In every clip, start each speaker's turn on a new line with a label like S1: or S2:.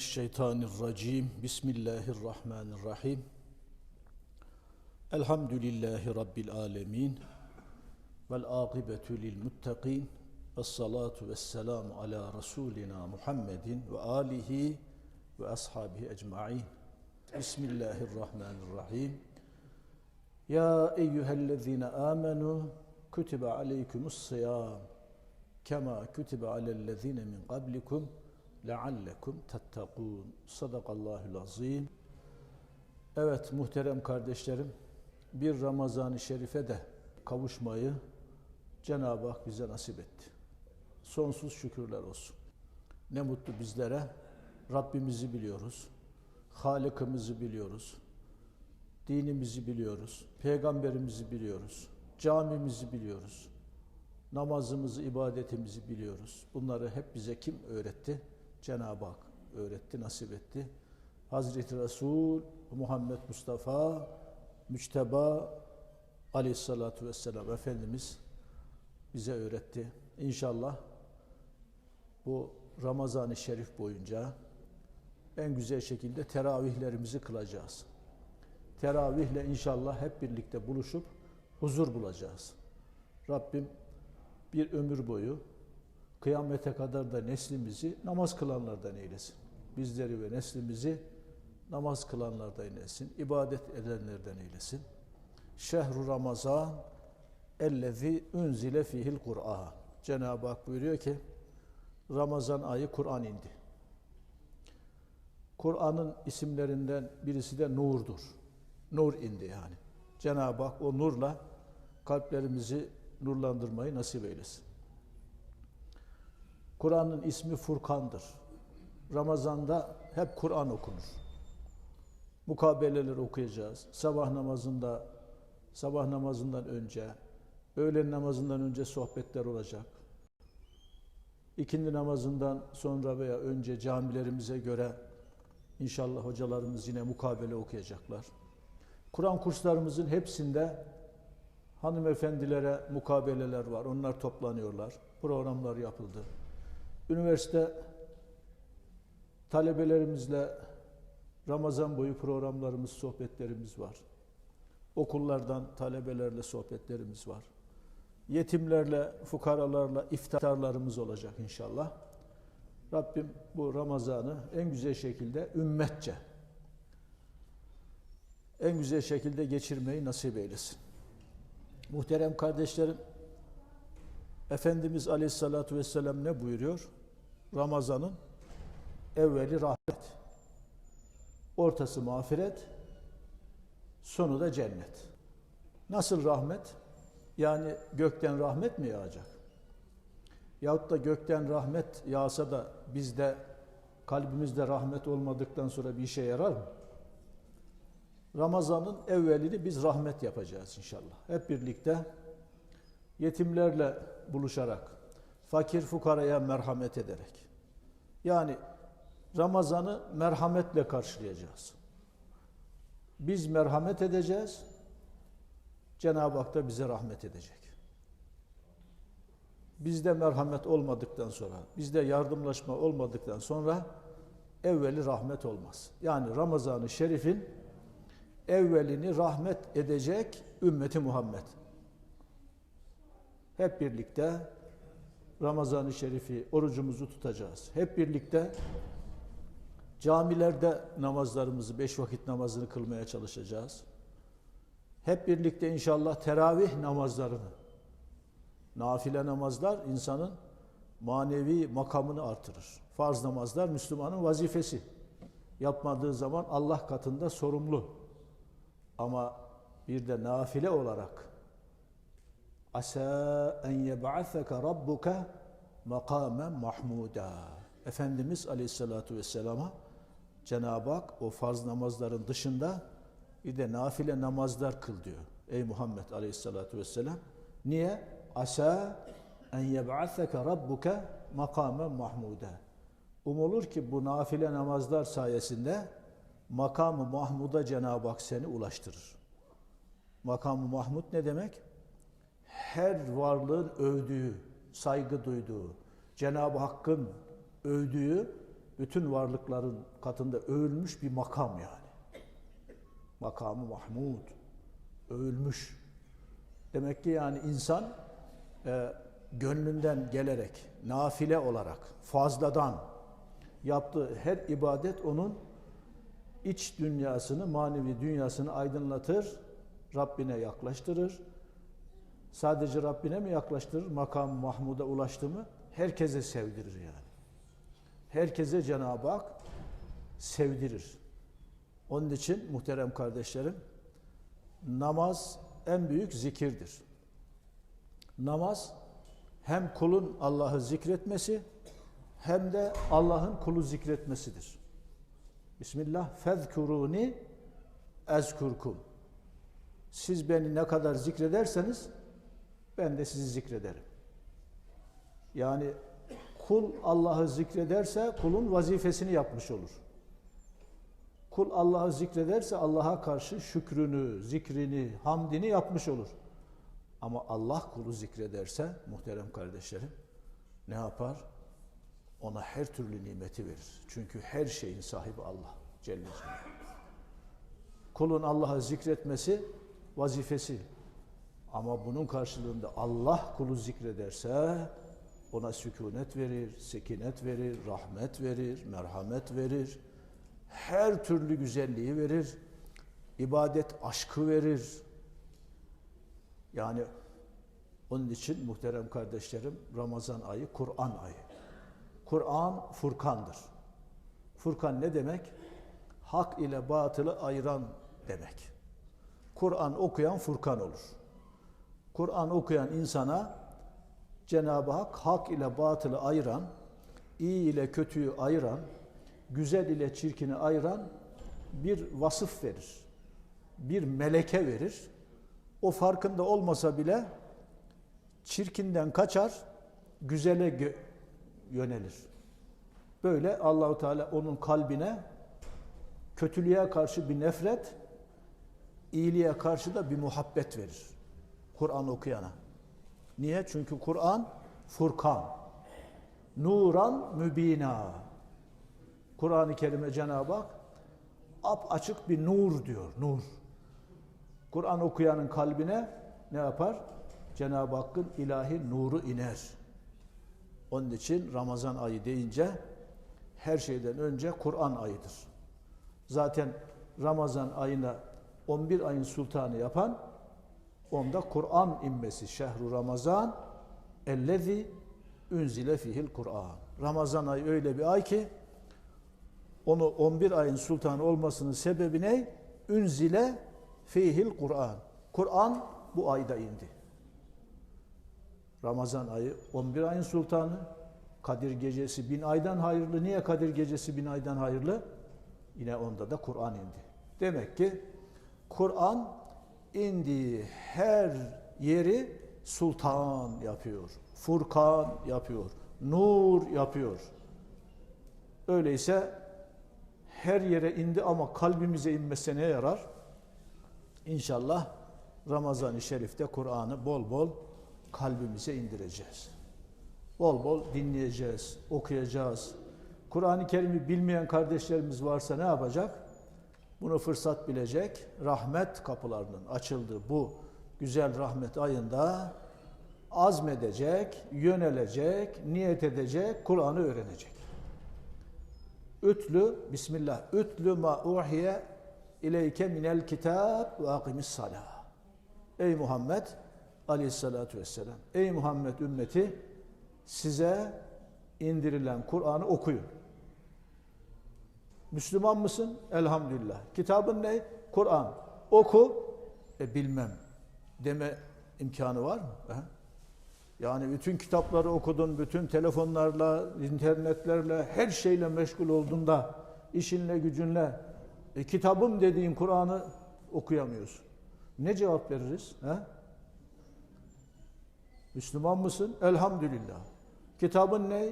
S1: Mineşşeytanirracim. Bismillahirrahmanirrahim. Elhamdülillahi Rabbil alemin. Vel akibetu lil muttaqin. Ves salatu ves selamu ala Resulina Muhammedin ve alihi ve ashabihi ecma'in. Bismillahirrahmanirrahim. Ya eyyühellezine amenu kutibe aleykumus siyam kema kutibe alellezine min qablikum leallekum tettekûn. Sadakallahul azim. Evet muhterem kardeşlerim, bir Ramazan-ı Şerif'e de kavuşmayı Cenab-ı Hak bize nasip etti. Sonsuz şükürler olsun. Ne mutlu bizlere. Rabbimizi biliyoruz. Halık'ımızı biliyoruz. Dinimizi biliyoruz. Peygamberimizi biliyoruz. Camimizi biliyoruz. Namazımızı, ibadetimizi biliyoruz. Bunları hep bize kim öğretti? Cenab-ı Hak öğretti, nasip etti. Hazreti Resul Muhammed Mustafa Müçteba Aleyhissalatu Vesselam Efendimiz bize öğretti. İnşallah bu Ramazan-ı Şerif boyunca en güzel şekilde teravihlerimizi kılacağız. Teravihle inşallah hep birlikte buluşup huzur bulacağız. Rabbim bir ömür boyu kıyamete kadar da neslimizi namaz kılanlardan eylesin. Bizleri ve neslimizi namaz kılanlardan eylesin. ibadet edenlerden eylesin. Şehru Ramazan ellezî unzile fihil Kur'an. Cenab-ı Hak buyuruyor ki Ramazan ayı Kur'an indi. Kur'an'ın isimlerinden birisi de nurdur. Nur indi yani. Cenab-ı Hak o nurla kalplerimizi nurlandırmayı nasip eylesin. Kur'an'ın ismi Furkan'dır. Ramazan'da hep Kur'an okunur. Mukabeleler okuyacağız. Sabah namazında, sabah namazından önce, öğlen namazından önce sohbetler olacak. İkindi namazından sonra veya önce camilerimize göre inşallah hocalarımız yine mukabele okuyacaklar. Kur'an kurslarımızın hepsinde hanımefendilere mukabeleler var. Onlar toplanıyorlar. Programlar yapıldı. Üniversite talebelerimizle Ramazan boyu programlarımız, sohbetlerimiz var. Okullardan talebelerle sohbetlerimiz var. Yetimlerle, fukaralarla iftarlarımız olacak inşallah. Rabbim bu Ramazan'ı en güzel şekilde ümmetçe, en güzel şekilde geçirmeyi nasip eylesin. Muhterem kardeşlerim, Efendimiz Aleyhisselatü Vesselam ne buyuruyor? Ramazan'ın evveli rahmet, ortası mağfiret, sonu da cennet. Nasıl rahmet? Yani gökten rahmet mi yağacak? Yahut da gökten rahmet yağsa da bizde kalbimizde rahmet olmadıktan sonra bir işe yarar mı? Ramazan'ın evvelini biz rahmet yapacağız inşallah. Hep birlikte yetimlerle buluşarak, fakir fukaraya merhamet ederek. Yani Ramazan'ı merhametle karşılayacağız. Biz merhamet edeceğiz, Cenab-ı Hak da bize rahmet edecek. Bizde merhamet olmadıktan sonra, bizde yardımlaşma olmadıktan sonra evveli rahmet olmaz. Yani Ramazan-ı Şerif'in evvelini rahmet edecek ümmeti Muhammed. Hep birlikte Ramazan-ı Şerif'i, orucumuzu tutacağız. Hep birlikte camilerde namazlarımızı, beş vakit namazını kılmaya çalışacağız. Hep birlikte inşallah teravih namazlarını, nafile namazlar insanın manevi makamını artırır. Farz namazlar Müslümanın vazifesi. Yapmadığı zaman Allah katında sorumlu. Ama bir de nafile olarak Asa en yeb'atheke rabbuka makamen mahmuda. Efendimiz Aleyhisselatü Vesselam'a Cenab-ı Hak o farz namazların dışında bir de nafile namazlar kıl diyor. Ey Muhammed Aleyhisselatü Vesselam. Niye? Asa en yeb'atheke rabbuka makamen mahmuda. Umulur ki bu nafile namazlar sayesinde makamı Mahmud'a Cenab-ı Hak seni ulaştırır. Makamı Mahmud ne demek? Her varlığın övdüğü, saygı duyduğu, Cenab-ı Hakk'ın övdüğü bütün varlıkların katında övülmüş bir makam yani. Makamı Mahmud. Övülmüş. Demek ki yani insan e, gönlünden gelerek, nafile olarak, fazladan yaptığı her ibadet onun iç dünyasını, manevi dünyasını aydınlatır, Rabbine yaklaştırır. Sadece Rabbine mi yaklaştırır? Makam Mahmud'a ulaştı mı? Herkese sevdirir yani. Herkese Cenab-ı Hak sevdirir. Onun için muhterem kardeşlerim, namaz en büyük zikirdir. Namaz hem kulun Allah'ı zikretmesi hem de Allah'ın kulu zikretmesidir. Bismillah fezkuruni ezkurkum. Siz beni ne kadar zikrederseniz ben de sizi zikrederim. Yani kul Allah'ı zikrederse kulun vazifesini yapmış olur. Kul Allah'ı zikrederse Allah'a karşı şükrünü, zikrini, hamdini yapmış olur. Ama Allah kulu zikrederse muhterem kardeşlerim ne yapar? Ona her türlü nimeti verir. Çünkü her şeyin sahibi Allah Celle Celaluhu. Kulun Allah'ı zikretmesi vazifesi. Ama bunun karşılığında Allah kulu zikrederse ona sükunet verir, sekinet verir, rahmet verir, merhamet verir. Her türlü güzelliği verir. ibadet aşkı verir. Yani onun için muhterem kardeşlerim Ramazan ayı Kur'an ayı. Kur'an Furkan'dır. Furkan ne demek? Hak ile batılı ayıran demek. Kur'an okuyan Furkan olur. Kur'an okuyan insana Cenab-ı Hak hak ile batılı ayıran, iyi ile kötüyü ayıran, güzel ile çirkini ayıran bir vasıf verir. Bir meleke verir. O farkında olmasa bile çirkinden kaçar, güzele yönelir. Böyle Allahu Teala onun kalbine kötülüğe karşı bir nefret, iyiliğe karşı da bir muhabbet verir. Kur'an okuyana. Niye? Çünkü Kur'an Furkan. Nuran mübina. Kur'an-ı Kerim'e Cenab-ı Hak ap açık bir nur diyor. Nur. Kur'an okuyanın kalbine ne yapar? Cenab-ı Hakk'ın ilahi nuru iner. Onun için Ramazan ayı deyince her şeyden önce Kur'an ayıdır. Zaten Ramazan ayına 11 ayın sultanı yapan onda Kur'an inmesi. Şehru Ramazan ellezi unzile fihil Kur'an. Ramazan ayı öyle bir ay ki onu 11 ayın sultanı olmasının sebebi ne? Unzile fihil Kur'an. Kur'an bu ayda indi. Ramazan ayı 11 ayın sultanı. Kadir gecesi bin aydan hayırlı. Niye Kadir gecesi bin aydan hayırlı? Yine onda da Kur'an indi. Demek ki Kur'an indiği her yeri sultan yapıyor. Furkan yapıyor. Nur yapıyor. Öyleyse her yere indi ama kalbimize inmese ne yarar? İnşallah Ramazan-ı Şerif'te Kur'an'ı bol bol kalbimize indireceğiz. Bol bol dinleyeceğiz, okuyacağız. Kur'an-ı Kerim'i bilmeyen kardeşlerimiz varsa ne yapacak? Bunu fırsat bilecek. Rahmet kapılarının açıldığı bu güzel rahmet ayında azmedecek, yönelecek, niyet edecek, Kur'an'ı öğrenecek. Ütlü, Bismillah, ütlü ma uhiye ileyke minel kitab ve akimis salah. Ey Muhammed aleyhissalatu vesselam. Ey Muhammed ümmeti size indirilen Kur'an'ı okuyun. Müslüman mısın? Elhamdülillah. Kitabın ne? Kur'an. Oku. E bilmem. Deme imkanı var mı? He? Yani bütün kitapları okudun, bütün telefonlarla, internetlerle, her şeyle meşgul oldun da işinle, gücünle e, kitabım dediğin Kur'an'ı okuyamıyorsun. Ne cevap veririz? He? Müslüman mısın? Elhamdülillah. Kitabın ne?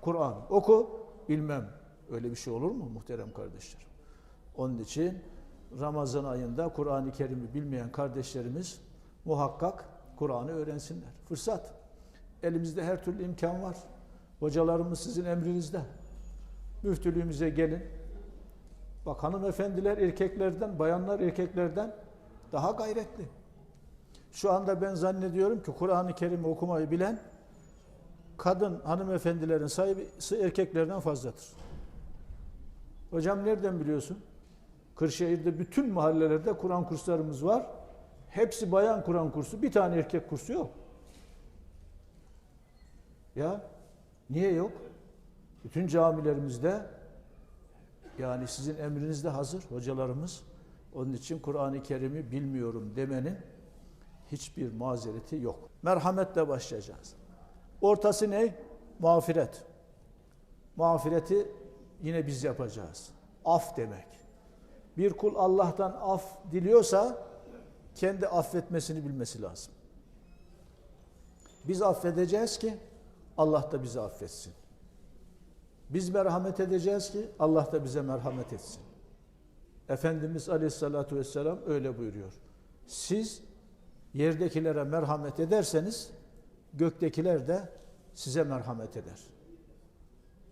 S1: Kur'an. Oku. Bilmem. Öyle bir şey olur mu muhterem kardeşler? Onun için Ramazan ayında Kur'an-ı Kerim'i bilmeyen kardeşlerimiz muhakkak Kur'an'ı öğrensinler. Fırsat. Elimizde her türlü imkan var. Hocalarımız sizin emrinizde. Müftülüğümüze gelin. Bak hanımefendiler erkeklerden, bayanlar erkeklerden daha gayretli. Şu anda ben zannediyorum ki Kur'an-ı Kerim okumayı bilen kadın hanımefendilerin sayısı erkeklerden fazladır. Hocam nereden biliyorsun? Kırşehir'de bütün mahallelerde Kur'an kurslarımız var. Hepsi bayan Kur'an kursu. Bir tane erkek kursu yok. Ya niye yok? Bütün camilerimizde yani sizin emrinizde hazır hocalarımız. Onun için Kur'an-ı Kerim'i bilmiyorum demenin hiçbir mazereti yok. Merhametle başlayacağız. Ortası ne? Mağfiret. Mağfireti yine biz yapacağız. Af demek. Bir kul Allah'tan af diliyorsa kendi affetmesini bilmesi lazım. Biz affedeceğiz ki Allah da bizi affetsin. Biz merhamet edeceğiz ki Allah da bize merhamet etsin. Efendimiz Aleyhisselatü Vesselam öyle buyuruyor. Siz yerdekilere merhamet ederseniz göktekiler de size merhamet eder.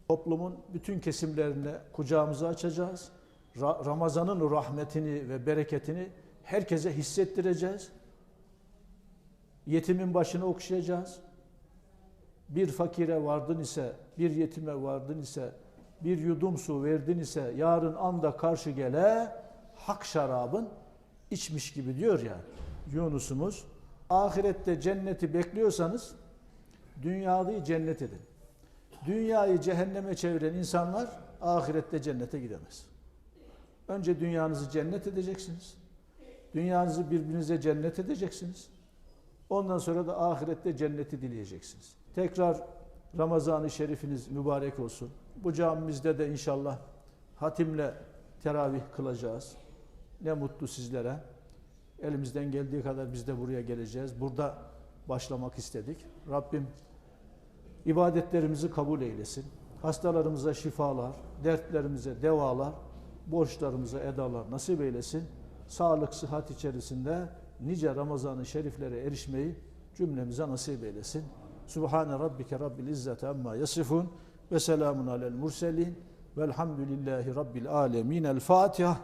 S1: Toplumun bütün kesimlerine kucağımızı açacağız. Ra- Ramazan'ın rahmetini ve bereketini herkese hissettireceğiz. Yetimin başını okşayacağız. Bir fakire vardın ise, bir yetime vardın ise, bir yudum su verdin ise yarın anda karşı gele hak şarabın içmiş gibi diyor ya Yunus'umuz. Ahirette cenneti bekliyorsanız dünyayı cennet edin. Dünyayı cehenneme çeviren insanlar ahirette cennete gidemez. Önce dünyanızı cennet edeceksiniz. Dünyanızı birbirinize cennet edeceksiniz. Ondan sonra da ahirette cenneti dileyeceksiniz. Tekrar Ramazan-ı Şerifiniz mübarek olsun. Bu camimizde de inşallah hatimle teravih kılacağız. Ne mutlu sizlere. Elimizden geldiği kadar biz de buraya geleceğiz. Burada başlamak istedik. Rabbim ibadetlerimizi kabul eylesin. Hastalarımıza şifalar, dertlerimize devalar, borçlarımıza edalar nasip eylesin. Sağlık, sıhhat içerisinde nice Ramazan-ı Şeriflere erişmeyi cümlemize nasip eylesin. Subhane rabbike rabbil izzeti amma yasifun ve selamun alel murselin velhamdülillahi rabbil alemin. El Fatiha.